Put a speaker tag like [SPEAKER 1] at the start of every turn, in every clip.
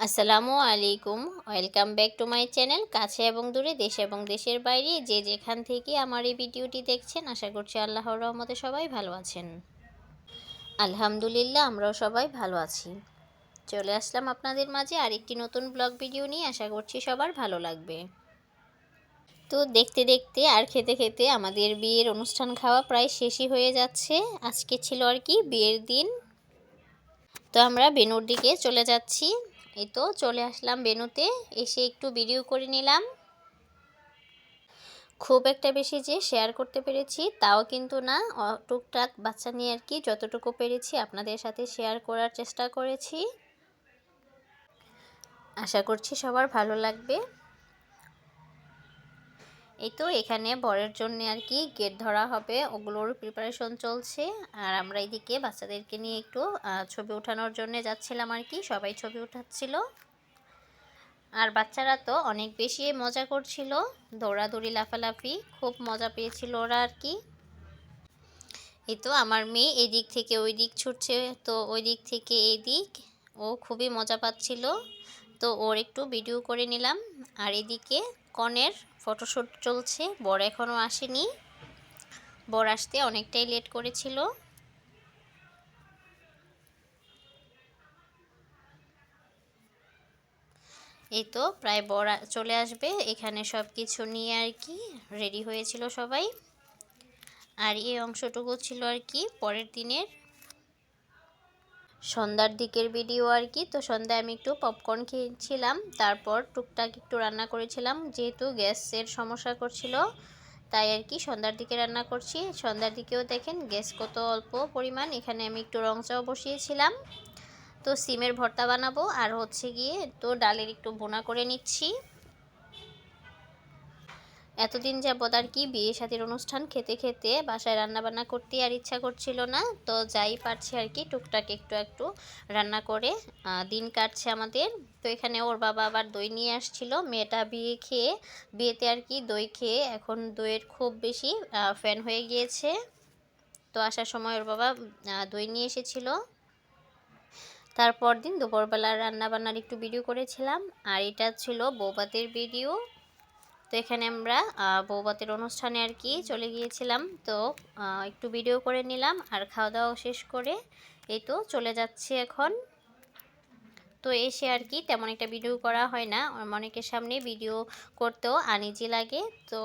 [SPEAKER 1] আসসালামু আলাইকুম। Welcome back to my channel কাছে এবং দূরে, দেশ এবং দেশের বাইরে। যে যেখান থেকে আমার এই ভিডিওটি দেখছেন, আশা করছি আল্লাহর রহমতে সবাই ভালো আছেন। আলহামদুলিল্লাহ, আমরাও সবাই ভালো আছি। চলে আসলাম আপনাদের মাঝে আরেকটি নতুন ব্লগ ভিডিও নিয়ে, আশা করছি সবার ভালো লাগবে। তো দেখতে দেখতে আর খেতে খেতে আমাদের বিয়ের অনুষ্ঠান খাওয়া প্রায় শেষই হয়ে যাচ্ছে। আজকে ছিল আর কি বিয়ের দিন। তো আমরা বেনুর দিকে চলে যাচ্ছি। এই তো চলে আসলাম বেনুতে, এসে একটু ভিডিও করে নিলাম। খুব একটা বেশি যে শেয়ার করতে পেরেছি তাও কিন্তু না টুকটাক বাচ্চা নিয়ে আর কি যতটুকু পেরেছি আপনাদের সাথে শেয়ার করার চেষ্টা করেছি। আশা করছি সবার ভালো লাগবে। এই তো এখানে বরের জন্য আর কি গেট ধরা হবে। ওগুলোর প্রিপারেশন চলছে। আর আমরা এদিকে বাচ্চাদেরকে নিয়ে একটু ছবি ওঠানোর জন্য যাচ্ছিলাম আর কি। সবাই ছবি উঠাচ্ছিল আর বাচ্চারা তো অনেক বেশি মজা করছিল। দৌড়াদৌড়ি, লাফালাফি খুব মজা পেয়েছিল ওরা আর কি। এই তো আমার মেয়ে এদিক থেকে ওই দিক ছুটছে। তো ওই দিক থেকে এই দিক ও খুবই মজা পাচ্ছিল। তো ওর একটু ভিডিও করে নিলাম। আর এদিকে কনের ফটোশ্যুট চলছে। বর এখনও আসেনি। বর আসতে অনেকটাই লেট করেছিল। এই তো প্রায় বর চলে আসবে। এখানে সব কিছু নিয়ে আর কি রেডি হয়েছিল সবাই। আর এই অংশটুকু ছিল আর কি পরের দিনের। সন্ধ্যার দিকের ভিডিও আর কি। তো সন্ধ্যায় আমি একটু পপকর্ন খেয়েছিলাম, তারপর টুকটাক একটু রান্না করেছিলাম, যেহেতু গ্যাসের সমস্যা করছিল, তাই আর কি সন্ধ্যার দিকে রান্না করছি। সন্ধ্যার দিকেও দেখেন গ্যাস কত অল্প পরিমাণ, এখানে আমি একটু রং চাও বসিয়েছিলাম। তো সিমের ভর্তা বানাবো, আর হচ্ছে গিয়ে তো ডালের একটু বোনা করে নিচ্ছি। এতদিন যাবৎ আর কি বিয়ে সাথীর অনুষ্ঠান খেতে খেতে বাসায় রান্নাবান্না করতে আর ইচ্ছা করছিল না। তো যাই পারছি আর কি টুকটাক একটু একটু রান্না করে দিন কাটছে আমাদের। তো এখানে ওর বাবা আবার দই নিয়ে আসছিল। মেয়েটা বিয়ে খেয়ে, বিয়েতে আর কি দই খেয়ে এখন দইয়ের খুব বেশি ফ্যান হয়ে গিয়েছে। তো আসার সময় ওর বাবা দই নিয়ে এসেছিল। তারপর দিন দুপুরবেলা রান্নাবান্নার একটু ভিডিও করেছিলাম। আর এটা ছিল বৌবাতের ভিডিও তো এখানে আমরা বৌবাতের অনুষ্ঠানে আর কি চলে গিয়েছিলাম। তো একটু ভিডিও করে নিলাম আর খাওয়া দাওয়া শেষ করে এই তো চলে যাচ্ছে এখন। তো এসে আর কি তেমন একটা ভিডিও করা হয় না। অনেকের সামনে ভিডিও করতেও আনিজি লাগে। তো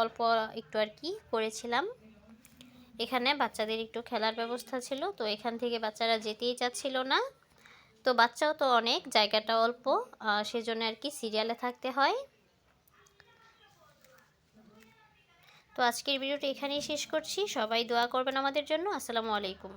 [SPEAKER 1] অল্প একটু আর কি করেছিলাম। এখানে বাচ্চাদের একটু খেলার ব্যবস্থা ছিল। তো এখান থেকে বাচ্চারা যেতেই চাচ্ছিল না। তো বাচ্চাও তো অনেক, জায়গাটা অল্প। সেজন্য আর কি সিরিয়ালে থাকতে হয়। তো আজকের ভিডিওটা এখানেই শেষ করছি। সবাই দোয়া করবেন আমাদের জন্য। আসসালামু আলাইকুম।